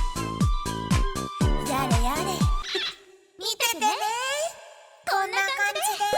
れやれ。見ててね。こんな感じで。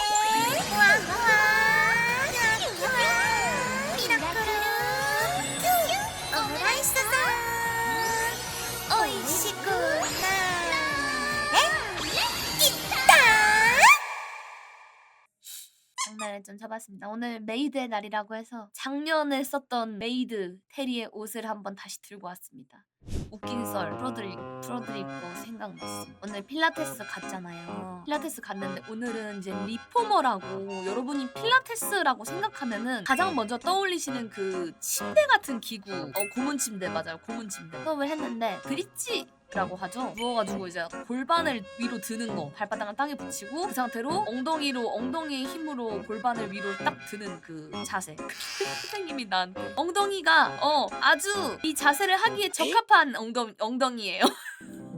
쳐봤습니다. 오늘 메이드의 날이라고 해서 작년에 썼던 메이드 테리의 옷을 한번 다시 들고 왔습니다. 웃긴 썰 풀어드릴 거 생각났어. 오늘 필라테스 갔잖아요. 필라테스 갔는데 오늘은 이제 리포머라고 여러분이 필라테스라고 생각하면은 가장 먼저 떠올리시는 그 침대 같은 기구. 어, 고문 침대 맞아요. 고문 침대. 수업을 했는데 브릿지 라고 하죠. 누워가지고 이제 골반을 위로 드는 거, 발바닥을 땅에 붙이고 그 상태로 엉덩이로 엉덩이의 힘으로 골반을 위로 딱 드는 그 자세. 선생님이 나한테 엉덩이가 어 아주 이 자세를 하기에 적합한 엉덩 엉덩이예요.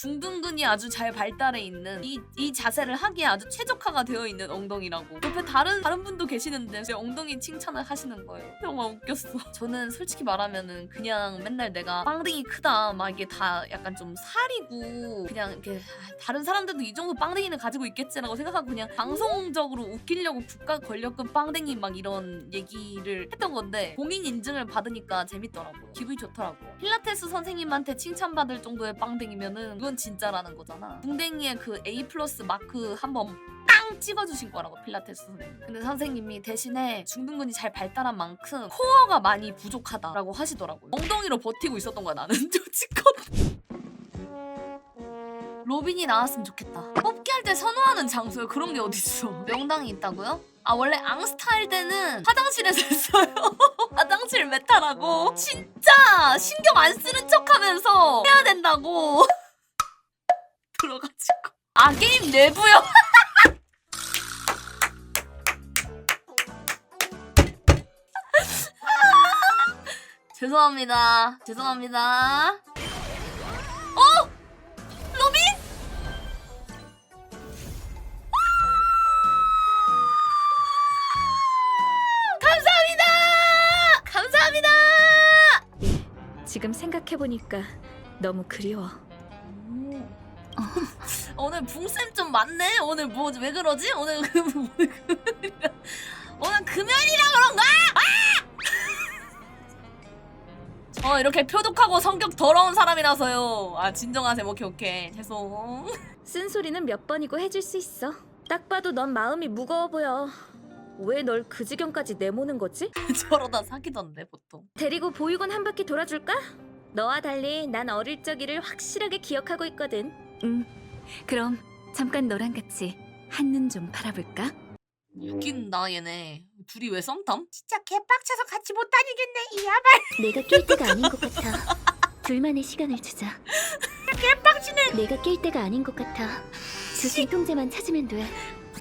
중둔근이 아주 잘 발달해 있는 이, 이 자세를 하기에 아주 최적화가 되어 있는 엉덩이라고. 옆에 다른 다른 분도 계시는데 제 엉덩이 칭찬을 하시는 거예요. 정말 웃겼어. 저는 솔직히 말하면은 그냥 맨날 내가 빵댕이 크다 막 이게 다 약간 좀 살이고 그냥 이렇게 아, 다른 사람들도 이 정도 빵댕이는 가지고 있겠지라고 생각하고 그냥 방송적으로 웃기려고 국가 권력급 빵댕이 막 이런 얘기를 했던 건데 공인 인증을 받으니까 재밌더라고요. 기분이 좋더라고 필라테스 선생님한테 칭찬받을 정도의 빵댕이면은 이건 진짜라는 거잖아. 궁댕이에 그 A 플러스 마크 한번 땅 찍어주신 거라고 필라테스 선생님 근데 선생님이 대신에 중둔근이 잘 발달한 만큼 코어가 많이 부족하다라고 하시더라고요. 엉덩이로 버티고 있었던 거야 나는. 지금. 로빈이 나왔으면 좋겠다. 뽑기 할 때 선호하는 장소에 그런 게 어딨어. 명당이 있다고요? 아 원래 앙스타일 때는 화장실에서 했어요. 화장실 메타라고. 진짜 신경 안 쓰는 척하면서 해야 된다고 들어가지고 아 게임 내부요? 죄송합니다 죄송합니다 어? 로빈? 감사합니다 감사합니다 지금 생각해보니까 너무 그리워. 오늘 붕쌤 좀 많네. 오늘 뭐 왜 그러지? 오늘 그 오늘 금요일이라 오늘 금요일이라 그런가? 아! 어 이렇게 표독하고 성격 더러운 사람이라서요. 아 진정하세요. 오케이 오케이 죄송. 쓴소리는 몇 번이고 해줄 수 있어. 딱 봐도 넌 마음이 무거워 보여. 왜 널 그 지경까지 내모는 거지? 저러다 사귀던데 보통. 데리고 보육원 한 바퀴 돌아줄까? 너와 달리 난 어릴 적이를 확실하게 기억하고 있거든. 응. 그럼 잠깐 너랑 같이 한눈 좀 팔아볼까? 웃긴다 얘네. 둘이 왜 썸탐? 진짜 개빡쳐서 같이 못 다니겠네 이 야발. 내가 낄 때가 아닌 것 같아. 둘만의 시간을 주자. 개빡치네. 내가 낄 때가 아닌 것 같아. 주신 통제만 찾으면 돼.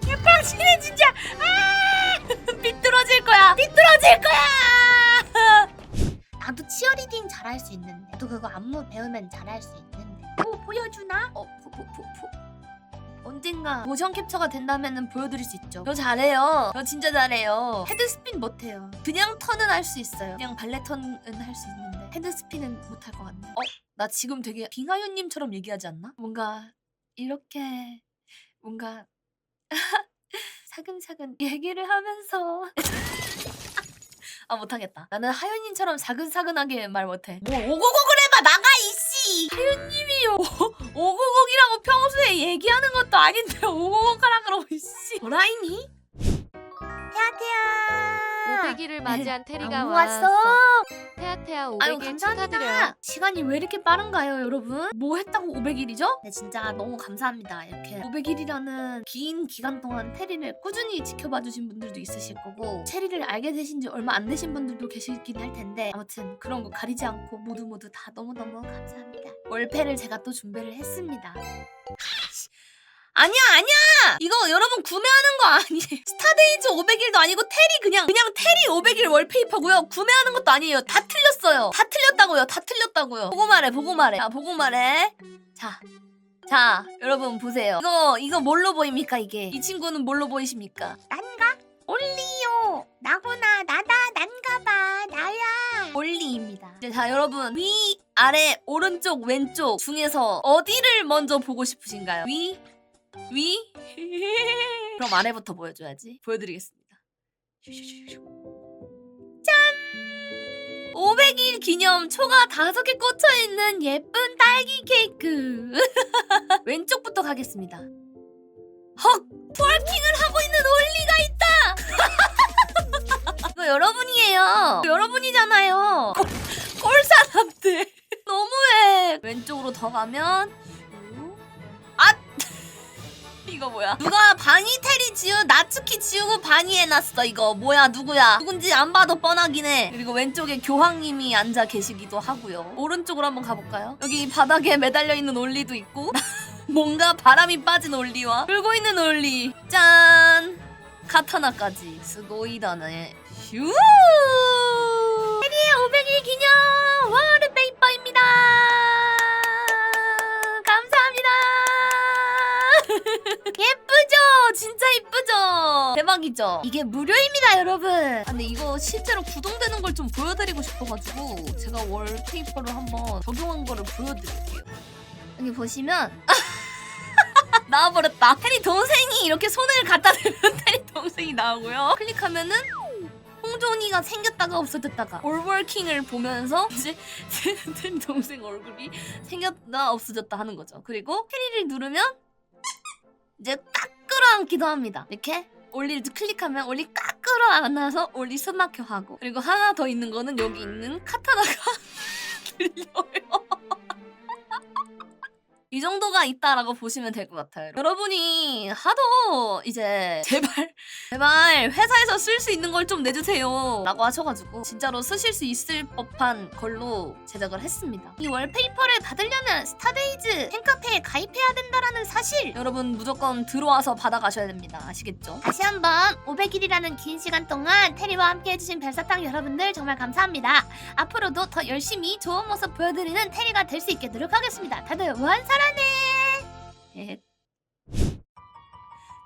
개빡치네 진짜. 아! 삐뚤어질 거야. 삐뚤어질 거야. 나도 치어리딩 잘할 수 있는데. 나도 그거 안무 배우면 잘할 수 있는데. 보. 언젠가 모션 캡처가 된다면은 보여드릴 수 있죠. 저 잘해요. 저 진짜 잘해요. 헤드 스핀 못해요. 그냥 턴은 할 수 있어요. 그냥 발레 턴은 할 수 있는데 헤드 스핀은 못할 것 같네. 어, 나 지금 되게 빙하윤님처럼 얘기하지 않나? 뭔가 이렇게 뭔가 사근사근 얘기를 하면서 아 못하겠다 나는 하윤님처럼 사근사근하게 말 못해 뭐 오고고글 해봐 나가 하윤님이요. 오고고기라고 평소에 얘기하는 것도 아닌데 오고고가라 그러고 이씨 뭐라이니? 안녕하세요 500일을 맞이한 테리가 안 왔어. 태아태아 아유 500일 감사합니다. 축하드려요. 시간이 왜 이렇게 빠른가요, 여러분? 뭐 했다고 500일이죠? 네, 진짜 너무 감사합니다. 이렇게 500일이라는 긴 기간 동안 테리를 꾸준히 지켜봐 주신 분들도 있으실 거고 체리를 알게 되신 지 얼마 안 되신 분들도 계시긴 할 텐데 아무튼 그런 거 가리지 않고 모두 모두 다 너무너무 감사합니다. 월패를 제가 또 준비를 했습니다. 아니야 아니야 이거 여러분 구매하는 거 아니에요 스타데이즈 500일도 아니고 테리 그냥 그냥 테리 500일 월페이퍼고요 구매하는 것도 아니에요 다 틀렸어요 다 틀렸다고요 다 틀렸다고요 보고 말해 보고 말해 자 보고 말해 자 자, 여러분 보세요. 이거 이거 뭘로 보입니까 이게? 이 친구는 뭘로 보이십니까? 난가? 올리요. 나구나. 나다. 난가봐. 나야. 올리입니다. 이제 자, 여러분 위, 아래, 오른쪽, 왼쪽 중에서 어디를 먼저 보고 싶으신가요? 위, 위. 그럼 아래부터 보여줘야지. 보여드리겠습니다. 짠! 500일 기념 초가 다섯 개 꽂혀 있는 예쁜 딸기 케이크. 왼쪽부터 가겠습니다. 헉! 트월킹을 하고 있는 올리가 있다! 이거 여러분이에요. 여러분이잖아요. 꼴 사람들. 너무해. 왼쪽으로 더 가면 아! 이거 뭐야? 누가 바니 테리 지우 나츠키 지우고 바니 해놨어 이거 뭐야 누구야? 누군지 안 봐도 뻔하긴 해. 그리고 왼쪽에 교황님이 앉아 계시기도 하고요. 오른쪽으로 한번 가볼까요? 여기 바닥에 매달려 있는 올리도 있고 뭔가 바람이 빠진 올리와 끌고 있는 올리. 짠! 카타나까지. 스고이다네. 휴! 테리의 500일 기념 워 대박이죠? 이게 무료입니다, 여러분. 아, 근데 이거 실제로 구동되는 걸 좀 보여드리고 싶어가지고 제가 월페이퍼를 한번 적용한 거를 보여드릴게요. 여기 보시면 나와버렸다. 테리 동생이 이렇게 손을 갖다 대면 테리 동생이 나오고요. 클릭하면은 홍조니가 생겼다가 없어졌다가 올월킹을 보면서 이제 테리 동생 얼굴이 생겼다 없어졌다 하는 거죠. 그리고 테리를 누르면 이제 딱 끌어안기도 합니다. 이렇게 올리를 클릭하면 올리 꽉 끌어안아서 올리 숨막혀 하고 그리고 하나 더 있는 거는 여기 있는 카타나가 길려요. 이 정도가 있다라고 보시면 될 것 같아요. 여러분이 하도 이제 제발 제발 회사에서 쓸 수 있는 걸 좀 내주세요 라고 하셔가지고 진짜로 쓰실 수 있을 법한 걸로 제작을 했습니다. 이 월페이퍼를 받으려면 스타데이즈 팬카페에 가입해야 된다라는 사실 여러분 무조건 들어와서 받아가셔야 됩니다. 아시겠죠? 다시 한번 500일이라는 긴 시간 동안 테리와 함께 해주신 별사탕 여러분들 정말 감사합니다. 앞으로도 더 열심히 좋은 모습 보여드리는 테리가 될 수 있게 노력하겠습니다. 다들 완사랑 해. 예.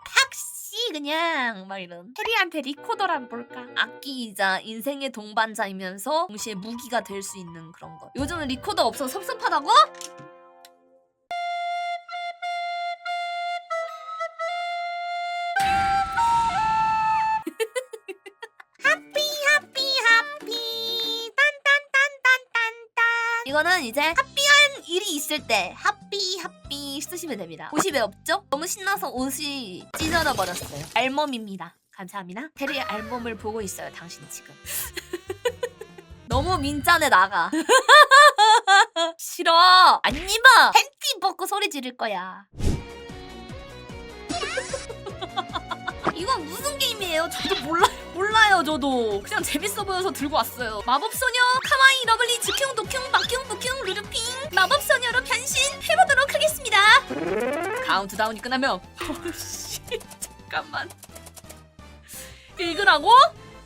탁씨 그냥 막 이런 해리한테 리코더란 뭘까 악기이자 인생의 동반자이면서 동시에 무기가 될 수 있는 그런 것 요즘은 리코더 없어 섭섭하다고? 이거는 이제 하삐한 일이 있을 때하 삐 하삐 쓰시면 됩니다. 왜 없죠? 너무 신나서 옷이 찢어져 버렸어요. 알몸입니다. 감사합니다. 테리의 알몸을 보고 있어요 당신 지금. 너무 민짠에 나가. 싫어. 안 입어. 팬티 벗고 소리 지를 거야 이건 무슨 게임이에요? 저도 몰라 몰라요 저도. 그냥 재밌어 보여서 들고 왔어요. 마법소녀 카와이 러블리 즈켕 도켕 바켕 부켕 루루핑. 마법소녀로 변신 해보도록 하겠습니다. 카운트다운이 끝나면 어씨 잠깐만. 읽으라고?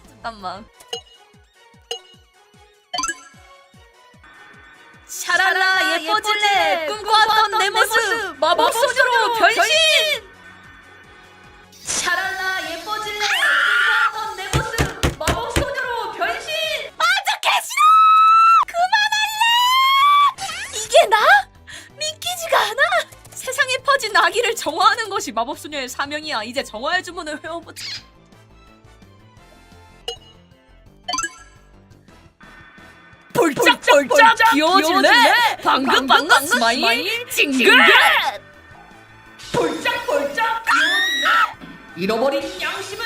잠깐만. 샤랄라 예뻐질래 꿈꿔왔던 내 모습. 마법소녀로 변신 아기를 정화하는 것이 마법소녀의 사명이야. 이제 정화의 주문을 외워보자 볼짝볼짝 귀여워질래? 방금 방금 스마일? 징그레 볼짝볼짝 귀여워질래? 잃어버린 양심을